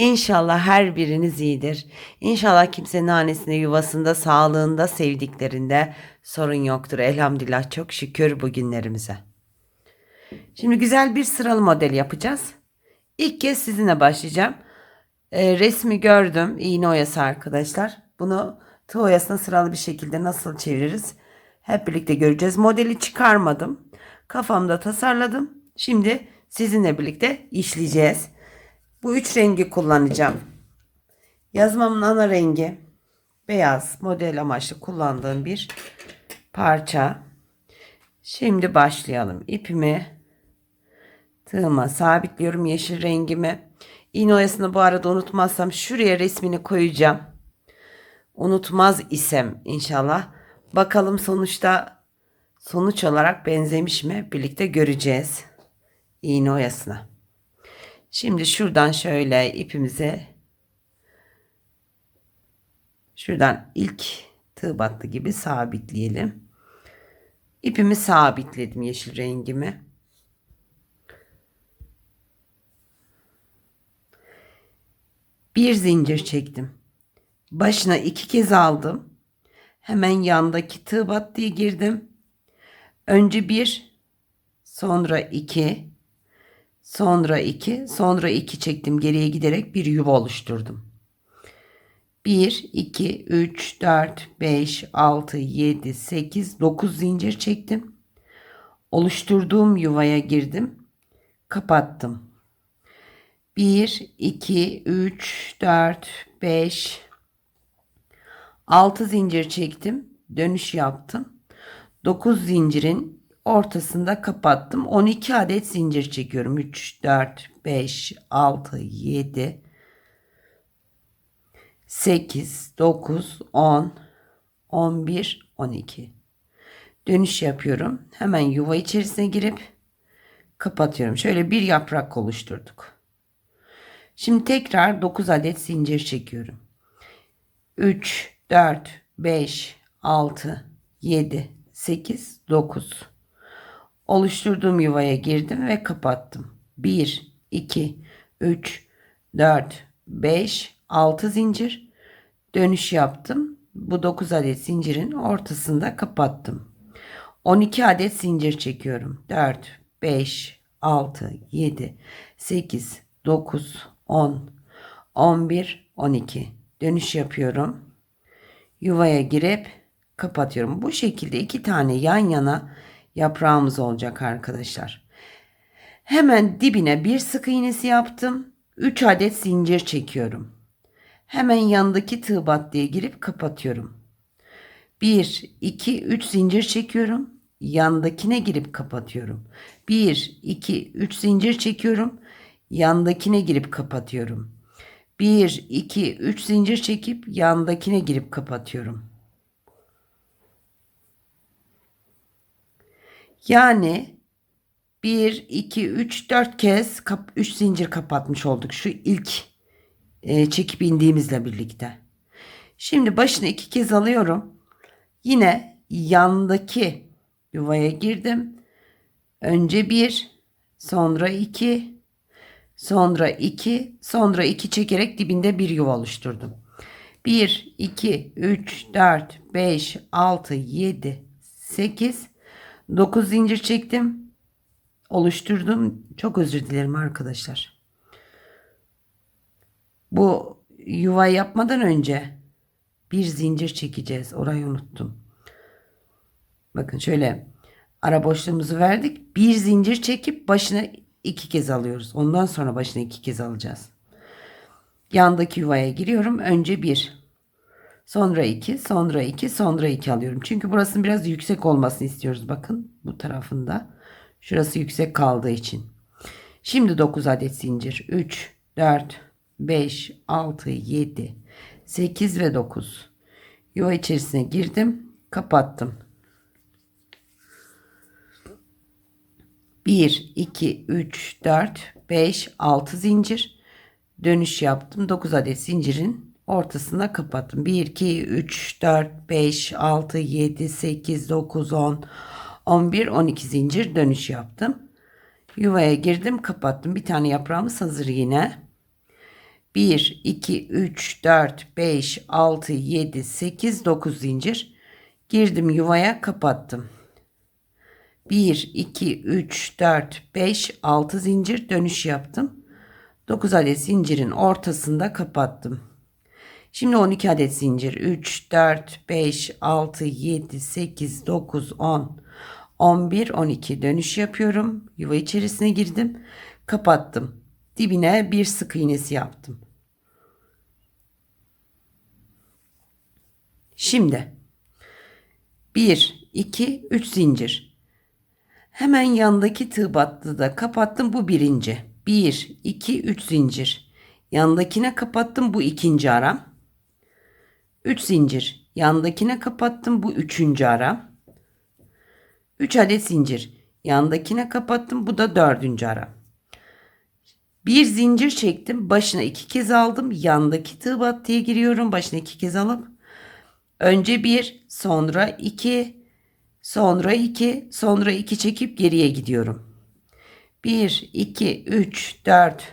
İnşallah her biriniz iyidir. İnşallah kimsenin hanesinde, yuvasında, sağlığında, sevdiklerinde sorun yoktur. Elhamdülillah çok şükür bugünlerimize. Şimdi güzel bir sıralı model yapacağız. İlk kez sizinle başlayacağım. Ee, resmi gördüm. İğne oyası arkadaşlar. Bunu tığ oyasına sıralı bir şekilde nasıl çeviririz? Hep birlikte göreceğiz. Modeli çıkarmadım. Kafamda tasarladım. Şimdi sizinle birlikte işleyeceğiz. Bu üç rengi kullanacağım. Yazmamın ana rengi beyaz model amaçlı kullandığım bir parça. Şimdi başlayalım. İpimi tığıma sabitliyorum yeşil rengimi. İğne oyasını bu arada unutmazsam şuraya resmini koyacağım. Unutmaz isem inşallah. Bakalım sonuçta sonuç olarak benzemiş mi birlikte göreceğiz. İğne oyasına. Şimdi şuradan şöyle ipimize şuradan ilk tığ battı gibi sabitleyelim. İpimi sabitledim yeşil rengimi. Bir zincir çektim. Başına iki kez aldım. Hemen yandaki tığ battıya girdim. Önce bir, sonra iki, Sonra 2, sonra 2 çektim. Geriye giderek bir yuva oluşturdum. 1, 2, 3, 4, 5, 6, 7, 8, 9 zincir çektim. Oluşturduğum yuvaya girdim. Kapattım. 1, 2, 3, 4, 5, 6 zincir çektim. Dönüş yaptım. 9 zincirin ortasında kapattım. 12 adet zincir çekiyorum. 3, 4, 5, 6, 7, 8, 9, 10, 11, 12. Dönüş yapıyorum. Hemen yuva içerisine girip kapatıyorum. Şöyle bir yaprak oluşturduk. Şimdi tekrar 9 adet zincir çekiyorum. 3, 4, 5, 6, 7, 8, 9 oluşturduğum yuvaya girdim ve kapattım. 1, 2, 3, 4, 5, 6 zincir dönüş yaptım. Bu 9 adet zincirin ortasında kapattım. 12 adet zincir çekiyorum. 4, 5, 6, 7, 8, 9, 10, 11, 12. Dönüş yapıyorum. Yuvaya girip kapatıyorum. Bu şekilde iki tane yan yana yaprağımız olacak arkadaşlar. Hemen dibine bir sık iğnesi yaptım. 3 adet zincir çekiyorum. Hemen yanındaki tığ battıya girip kapatıyorum. 1, 2, 3 zincir çekiyorum. Yandakine girip kapatıyorum. 1, 2, 3 zincir çekiyorum. Yandakine girip kapatıyorum. 1, 2, 3 zincir çekip yandakine girip kapatıyorum. Yani 1, 2, 3, 4 kez 3 zincir kapatmış olduk. Şu ilk e, çekip indiğimizle birlikte. Şimdi başını iki kez alıyorum. Yine yandaki yuvaya girdim. Önce bir, sonra iki, sonra iki, sonra iki çekerek dibinde bir yuva oluşturdum. 1, 2, 3, 4, 5, 6, 7, 8, 9 zincir çektim. Oluşturdum. Çok özür dilerim arkadaşlar. Bu yuva yapmadan önce bir zincir çekeceğiz. Orayı unuttum. Bakın şöyle ara boşluğumuzu verdik. Bir zincir çekip başına iki kez alıyoruz. Ondan sonra başına iki kez alacağız. Yandaki yuvaya giriyorum. Önce bir. Sonra 2, sonra 2, sonra 2 alıyorum. Çünkü burasının biraz yüksek olmasını istiyoruz. Bakın bu tarafında. Şurası yüksek kaldığı için. Şimdi 9 adet zincir. 3, 4, 5, 6, 7, 8 ve 9. Yuva içerisine girdim. Kapattım. 1, 2, 3, 4, 5, 6 zincir. Dönüş yaptım. 9 adet zincirin ortasına kapattım. 1, 2, 3, 4, 5, 6, 7, 8, 9, 10, 11, 12 zincir dönüş yaptım. Yuvaya girdim kapattım. Bir tane yaprağımız hazır yine. 1, 2, 3, 4, 5, 6, 7, 8, 9 zincir. Girdim yuvaya kapattım. 1, 2, 3, 4, 5, 6 zincir dönüş yaptım. 9 adet zincirin ortasında kapattım. Şimdi 12 adet zincir. 3, 4, 5, 6, 7, 8, 9, 10, 11, 12 dönüş yapıyorum. Yuva içerisine girdim. Kapattım. Dibine bir sık iğnesi yaptım. Şimdi 1, 2, 3 zincir. Hemen yandaki tığ battı da kapattım bu birinci. 1, 2, 3 zincir. Yandakine kapattım bu ikinci aram. 3 zincir. Yandakine kapattım bu üçüncü aram. 3 adet zincir. Yandakine kapattım bu da dördüncü aram. Bir zincir çektim. Başına iki kez aldım. Yandaki tığ battıya giriyorum. Başına iki kez alıp önce bir, sonra iki, sonra iki, sonra iki çekip geriye gidiyorum. 1, 2, 3, 4,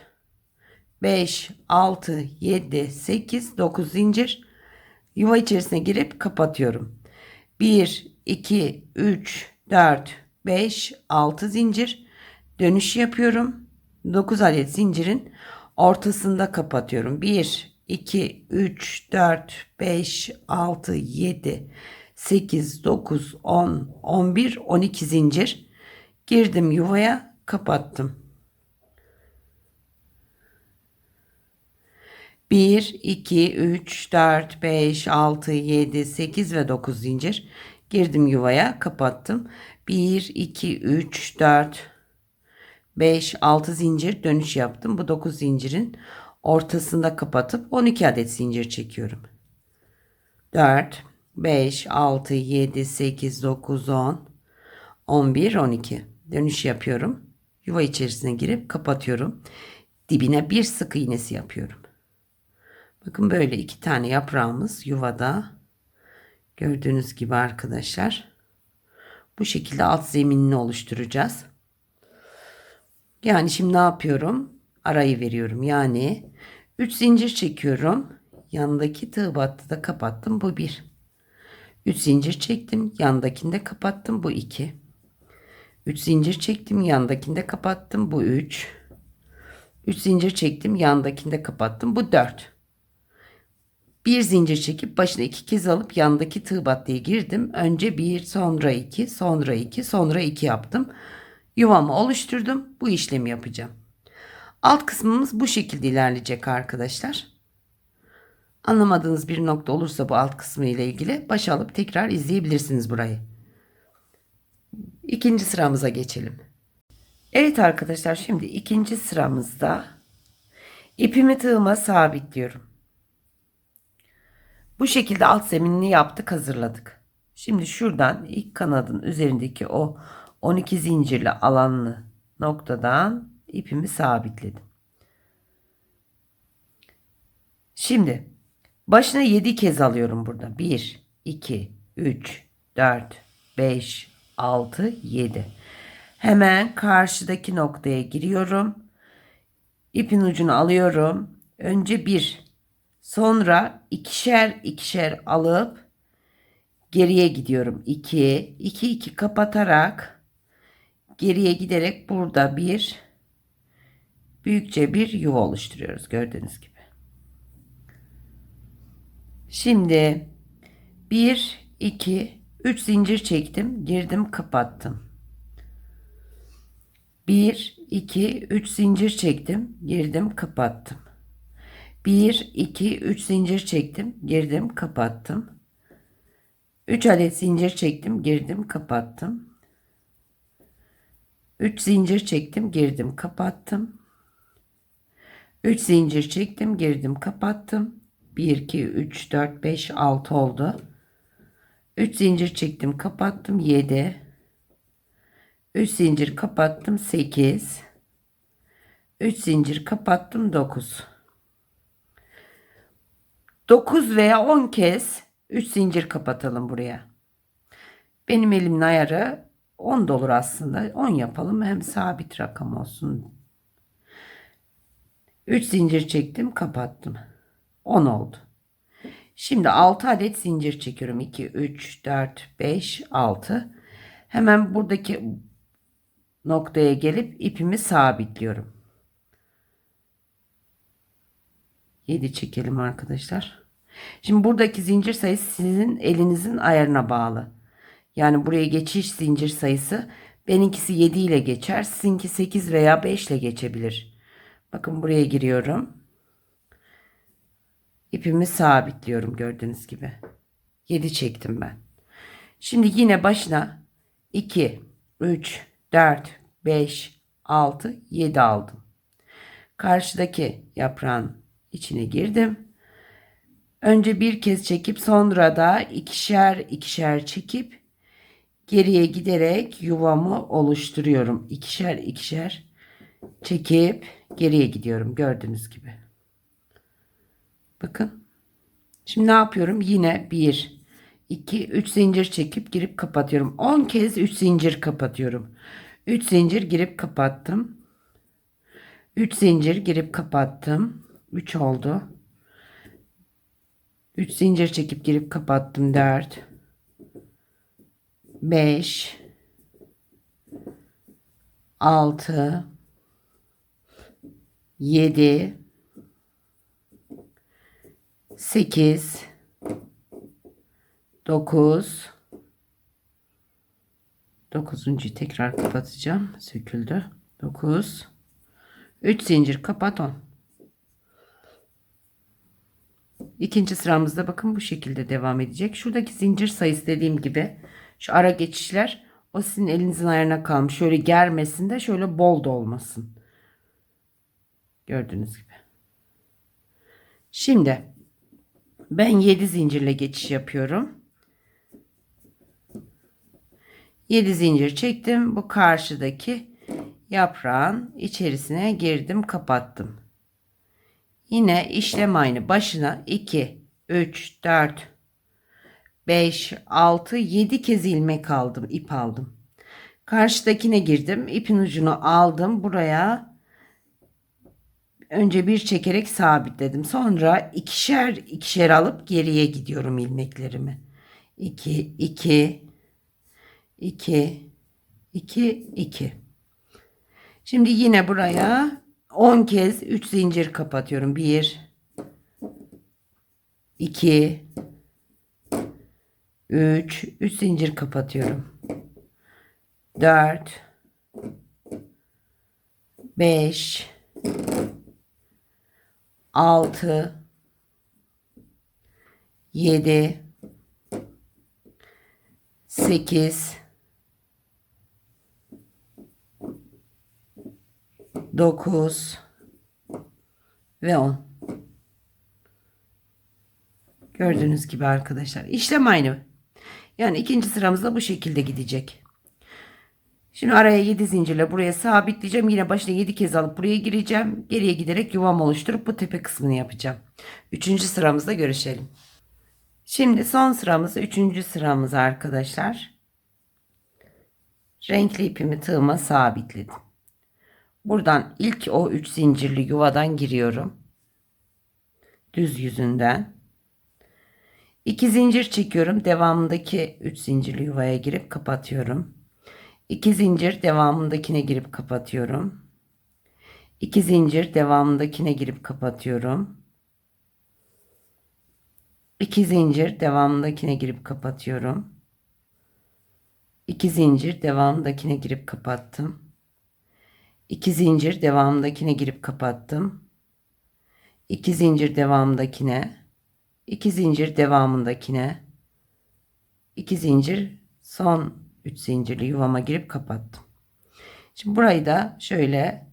5, 6, 7, 8, 9 zincir. Yuva içerisine girip kapatıyorum. 1, 2, 3, 4, 5, 6 zincir. Dönüş yapıyorum. 9 adet zincirin ortasında kapatıyorum. 1, 2, 3, 4, 5, 6, 7, 8, 9, 10, 11, 12 zincir. Girdim yuvaya kapattım. 1, 2, 3, 4, 5, 6, 7, 8 ve 9 zincir. Girdim yuvaya kapattım. 1, 2, 3, 4, 5, 6 zincir dönüş yaptım. Bu 9 zincirin ortasında kapatıp 12 adet zincir çekiyorum. 4, 5, 6, 7, 8, 9, 10, 11, 12. Dönüş yapıyorum. Yuva içerisine girip kapatıyorum. Dibine bir sık iğnesi yapıyorum. Bakın böyle iki tane yaprağımız yuvada. Gördüğünüz gibi arkadaşlar. Bu şekilde alt zeminini oluşturacağız. Yani şimdi ne yapıyorum? Arayı veriyorum. Yani 3 zincir çekiyorum. Yanındaki tığ battı da kapattım. Bu 1. 3 zincir çektim. Yandakinde kapattım. Bu 2. 3 zincir çektim. Yandakinde kapattım. Bu 3. 3 zincir çektim. Yandakinde kapattım. Bu 4. Bir zincir çekip başına iki kez alıp yandaki tığ battıya girdim. Önce bir, sonra iki, sonra iki, sonra iki yaptım. Yuvamı oluşturdum. Bu işlemi yapacağım. Alt kısmımız bu şekilde ilerleyecek arkadaşlar. Anlamadığınız bir nokta olursa bu alt kısmı ile ilgili başa alıp tekrar izleyebilirsiniz burayı. İkinci sıramıza geçelim. Evet arkadaşlar şimdi ikinci sıramızda ipimi tığıma sabitliyorum. Bu şekilde alt zeminini yaptık hazırladık. Şimdi şuradan ilk kanadın üzerindeki o 12 zincirli alanlı noktadan ipimi sabitledim. Şimdi başına 7 kez alıyorum burada. 1, 2, 3, 4, 5, 6, 7. Hemen karşıdaki noktaya giriyorum. İpin ucunu alıyorum. Önce bir Sonra ikişer ikişer alıp geriye gidiyorum. 2 2 2 kapatarak geriye giderek burada bir büyükçe bir yuva oluşturuyoruz gördüğünüz gibi. Şimdi 1 2 3 zincir çektim, girdim, kapattım. 1 2 3 zincir çektim, girdim, kapattım. 1, 2, 3 zincir çektim. Girdim, kapattım. 3 adet zincir çektim. Girdim, kapattım. 3 zincir çektim. Girdim, kapattım. 3 zincir çektim. Girdim, kapattım. 1, 2, 3, 4, 5, 6 oldu. 3 zincir çektim, kapattım. 7, 3 zincir kapattım 8 3 zincir kapattım 9 9 veya 10 kez 3 zincir kapatalım buraya. Benim elimin ayarı 10 da olur aslında. 10 yapalım hem sabit rakam olsun. 3 zincir çektim kapattım. 10 oldu. Şimdi 6 adet zincir çekiyorum. 2, 3, 4, 5, 6. Hemen buradaki noktaya gelip ipimi sabitliyorum. 7 çekelim arkadaşlar. Şimdi buradaki zincir sayısı sizin elinizin ayarına bağlı. Yani buraya geçiş zincir sayısı benimkisi 7 ile geçer. Sizinki 8 veya 5 ile geçebilir. Bakın buraya giriyorum. İpimi sabitliyorum gördüğünüz gibi. 7 çektim ben. Şimdi yine başına 2, 3, 4, 5, 6, 7 aldım. Karşıdaki yaprağın içine girdim. Önce bir kez çekip sonra da ikişer ikişer çekip geriye giderek yuvamı oluşturuyorum. İkişer ikişer çekip geriye gidiyorum gördüğünüz gibi. Bakın. Şimdi ne yapıyorum? Yine 1 2 3 zincir çekip girip kapatıyorum. 10 kez 3 zincir kapatıyorum. 3 zincir girip kapattım. 3 zincir girip kapattım. 3 oldu. 3 zincir çekip girip kapattım 4 5 6 7 8 9 9. tekrar kapatacağım. Söküldü. 9 3 zincir kapat 10. İkinci sıramızda bakın bu şekilde devam edecek. Şuradaki zincir sayısı dediğim gibi şu ara geçişler o sizin elinizin ayarına kalmış. Şöyle germesin de şöyle bol da olmasın. Gördüğünüz gibi. Şimdi ben 7 zincirle geçiş yapıyorum. 7 zincir çektim. Bu karşıdaki yaprağın içerisine girdim, kapattım. Yine işlem aynı. Başına 2, 3, 4, 5, 6, 7 kez ilmek aldım. ip aldım. Karşıdakine girdim. ipin ucunu aldım. Buraya önce bir çekerek sabitledim. Sonra ikişer ikişer alıp geriye gidiyorum ilmeklerimi. 2, 2, 2, 2, 2. Şimdi yine buraya 10 kez 3 zincir kapatıyorum. 1 2 3 3 zincir kapatıyorum. 4 5 6 7 8 9 ve 10. Gördüğünüz gibi arkadaşlar. işlem aynı. Yani ikinci sıramızda bu şekilde gidecek. Şimdi araya 7 zincirle buraya sabitleyeceğim. Yine başına 7 kez alıp buraya gireceğim. Geriye giderek yuvam oluşturup bu tepe kısmını yapacağım. Üçüncü sıramızda görüşelim. Şimdi son sıramız üçüncü sıramız arkadaşlar. Renkli ipimi tığıma sabitledim. Buradan ilk o 3 zincirli yuvadan giriyorum. Düz yüzünden. 2 zincir çekiyorum. Devamındaki 3 zincirli yuvaya girip kapatıyorum. 2 zincir devamındakine girip kapatıyorum. 2 zincir devamındakine girip kapatıyorum. 2 zincir devamındakine girip kapatıyorum. 2 zincir devamındakine girip kapattım. 2 zincir devamındakine girip kapattım. 2 zincir devamındakine, 2 zincir devamındakine, 2 zincir son 3 zincirli yuvama girip kapattım. Şimdi burayı da şöyle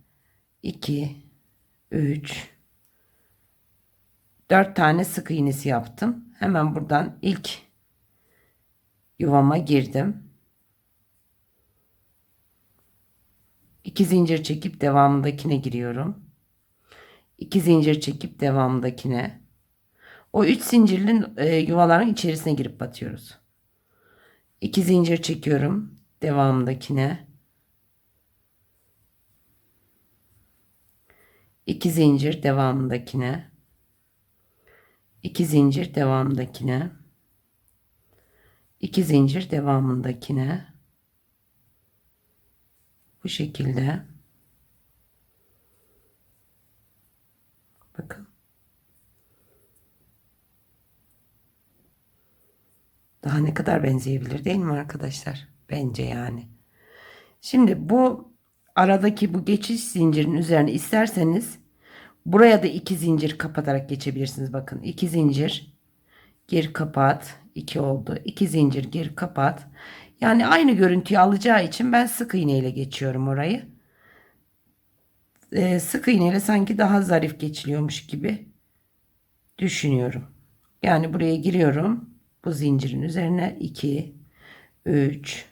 2 3 4 tane sık iğnesi yaptım. Hemen buradan ilk yuvama girdim. 2 zincir çekip devamındakine giriyorum. 2 zincir çekip devamındakine. O 3 zincirli e, yuvaların içerisine girip batıyoruz. 2 zincir çekiyorum devamındakine. 2 zincir devamındakine. 2 zincir devamındakine. 2 zincir devamındakine. Bu şekilde. Bakın. Daha ne kadar benzeyebilir değil mi arkadaşlar? Bence yani. Şimdi bu aradaki bu geçiş zincirin üzerine isterseniz buraya da iki zincir kapatarak geçebilirsiniz. Bakın iki zincir gir kapat 2 oldu. 2 zincir gir kapat. Yani aynı görüntüyü alacağı için ben sık iğne ile geçiyorum orayı. Ee, sık iğne ile sanki daha zarif geçiliyormuş gibi düşünüyorum. Yani buraya giriyorum. Bu zincirin üzerine 2 3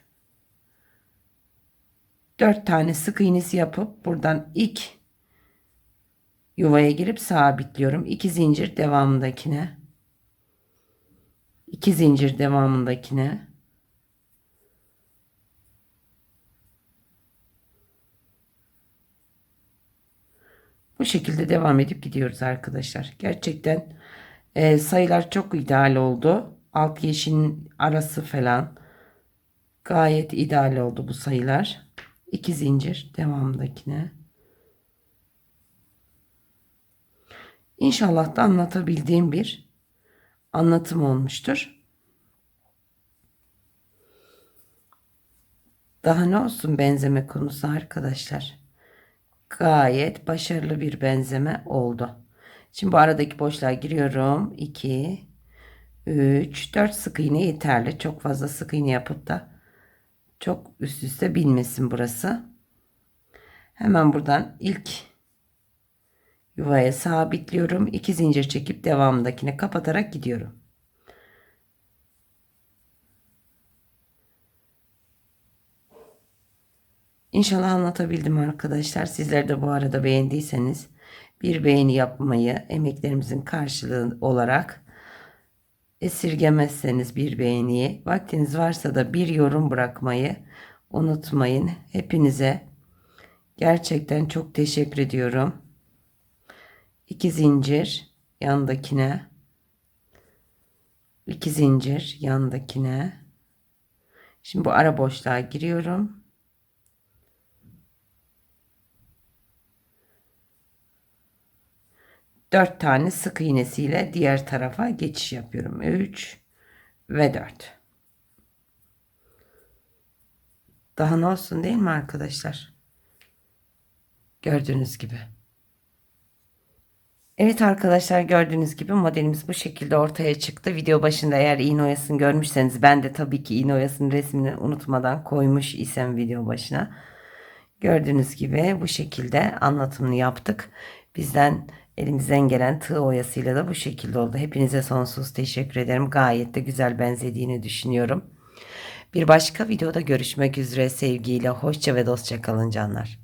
4 tane sık iğnesi yapıp buradan ilk yuvaya girip sabitliyorum. 2 zincir devamındakine 2 zincir devamındakine bu şekilde devam edip gidiyoruz arkadaşlar. Gerçekten e, sayılar çok ideal oldu. Alt yeşilin arası falan gayet ideal oldu bu sayılar. 2 zincir devamındakine. İnşallah da anlatabildiğim bir anlatım olmuştur. Daha ne olsun benzeme konusu arkadaşlar. Gayet başarılı bir benzeme oldu. Şimdi bu aradaki boşluğa giriyorum. 2 3 4 sık iğne yeterli. Çok fazla sık iğne yapıp da çok üst üste binmesin burası. Hemen buradan ilk yuvaya sabitliyorum. 2 zincir çekip devamındakine kapatarak gidiyorum. İnşallah anlatabildim arkadaşlar. Sizler de bu arada beğendiyseniz bir beğeni yapmayı emeklerimizin karşılığı olarak esirgemezseniz bir beğeniyi vaktiniz varsa da bir yorum bırakmayı unutmayın. Hepinize gerçekten çok teşekkür ediyorum. 2 zincir yandakine 2 zincir yandakine şimdi bu ara boşluğa giriyorum Dört tane sık iğnesiyle diğer tarafa geçiş yapıyorum 3 ve 4 daha ne olsun değil mi arkadaşlar gördüğünüz gibi Evet arkadaşlar gördüğünüz gibi modelimiz bu şekilde ortaya çıktı. Video başında eğer iğne oyasını görmüşseniz ben de tabii ki iğne oyasının resmini unutmadan koymuş isem video başına. Gördüğünüz gibi bu şekilde anlatımını yaptık. Bizden elimizden gelen tığ oyasıyla da bu şekilde oldu. Hepinize sonsuz teşekkür ederim. Gayet de güzel benzediğini düşünüyorum. Bir başka videoda görüşmek üzere sevgiyle. Hoşça ve dostça kalın canlar.